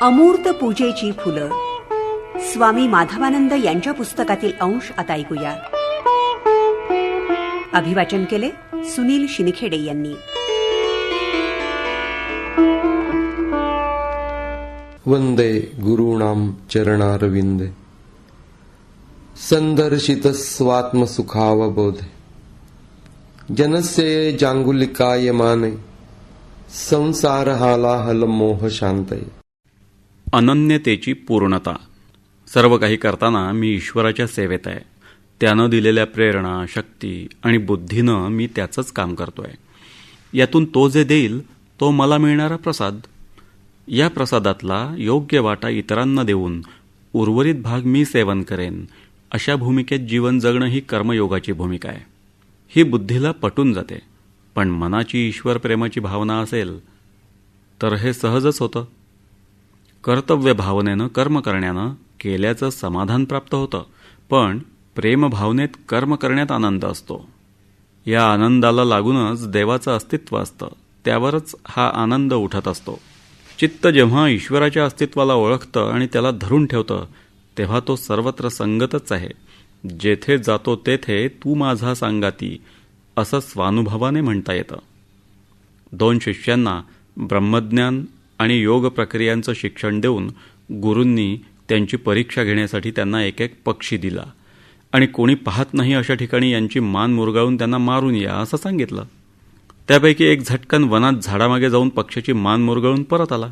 अमूर्त पूजेची फुलं. स्वामी माधवानंद यांच्या पुस्तकातील अंश आता ऐकूया. अभिवाचन केले सुनील शिनखेडे यांनी. वंदे गुरूणां चरणारविन्दे सन्दर्शितस्वात्मसुखावबोधे जनस्य मोह शांतये. अनन्यतेची पूर्णता. सर्व काही करताना मी ईश्वराच्या सेवेत आहे. त्यानं दिलेल्या प्रेरणा शक्ती आणि बुद्धीनं मी त्याचंच काम करतोय. यातून तो जे देईल तो मला मिळणारा प्रसाद. या प्रसादातला योग्य वाटा इतरांना देऊन उर्वरित भाग मी सेवन करेन. अशा भूमिकेत जीवन जगणं ही कर्मयोगाची भूमिका आहे. ही बुद्धीला पटून जाते. पण मनाची ईश्वर प्रेमाची भावना असेल तर हे सहजच होतं. कर्तव्य भावनेनं कर्म करण्यानं केल्याचं समाधान प्राप्त होतं. पण प्रेमभावनेत कर्म करण्यात आनंद असतो. या आनंदाला लागूनच देवाचं अस्तित्व असतं. त्यावरच हा आनंद उठत असतो. चित्त जेव्हा ईश्वराच्या अस्तित्वाला ओळखतं आणि त्याला धरून ठेवतं तेव्हा तो सर्वत्र संगतच आहे. जेथे जातो तेथे तू माझा सांगाती असं स्वानुभवाने म्हणता येतं. दोन शिष्यांना ब्रह्मज्ञान आणि योग प्रक्रियांचं शिक्षण देऊन गुरूंनी त्यांची परीक्षा घेण्यासाठी त्यांना एक एक पक्षी दिला. आणि कोणी पाहत नाही अशा ठिकाणी यांची मान मुरगाळून त्यांना मारून या असं सांगितलं. त्यापैकी एक झटकन वनात झाडामागे जाऊन पक्षीची मान मुरगळून परत आला.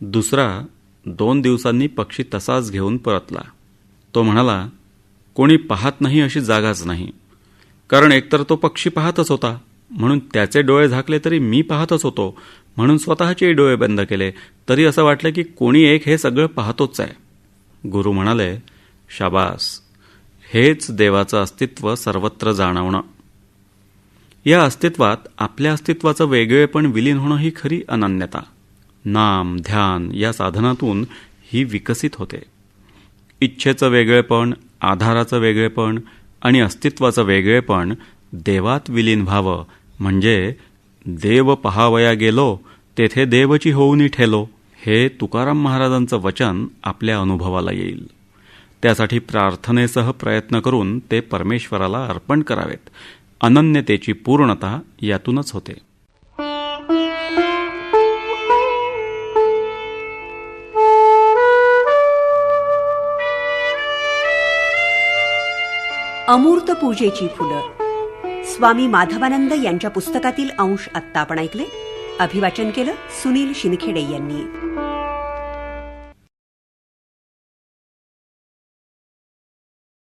दुसरा दोन दिवसांनी पक्षी तसाच घेऊन परतला. तो म्हणाला कोणी पाहत नाही अशी जागाच नाही. कारण एकतर तो पक्षी पाहतच होता. म्हणून त्याचे डोळे झाकले तरी मी पाहतच होतो. म्हणून स्वतःचे डोळे बंद केले. तरी असं वाटलं की कोणी एक हे सगळं पाहतोच आहे. गुरु म्हणाले शाबास. हेच देवाचं अस्तित्व सर्वत्र जाणवणं. या अस्तित्वात आपल्या अस्तित्वाचं वेगळेपण विलीन होणं ही खरी अनन्यता. नाम ध्यान या साधनातून ही विकसित होते. इच्छेचं वेगळेपण आधाराचं वेगळेपण आणि अस्तित्वाचं वेगळेपण देवात विलीन व्हावं म्हणजे देव पहावया गेलो तेथे देवची होऊनी ठेलो हे तुकाराम महाराजांचं वचन आपल्या अनुभवाला येईल. त्यासाठी प्रार्थनेसह प्रयत्न करून ते परमेश्वराला अर्पण करावेत. अनन्यतेची पूर्णता यातूनच होते. अमूर्त पूजेची फुलं. स्वामी माधवानंद यांच्या पुस्तकातील अंश आत्ता आपण ऐकले. अभिवाचन केलं सुनील शिनखेडे यांनी.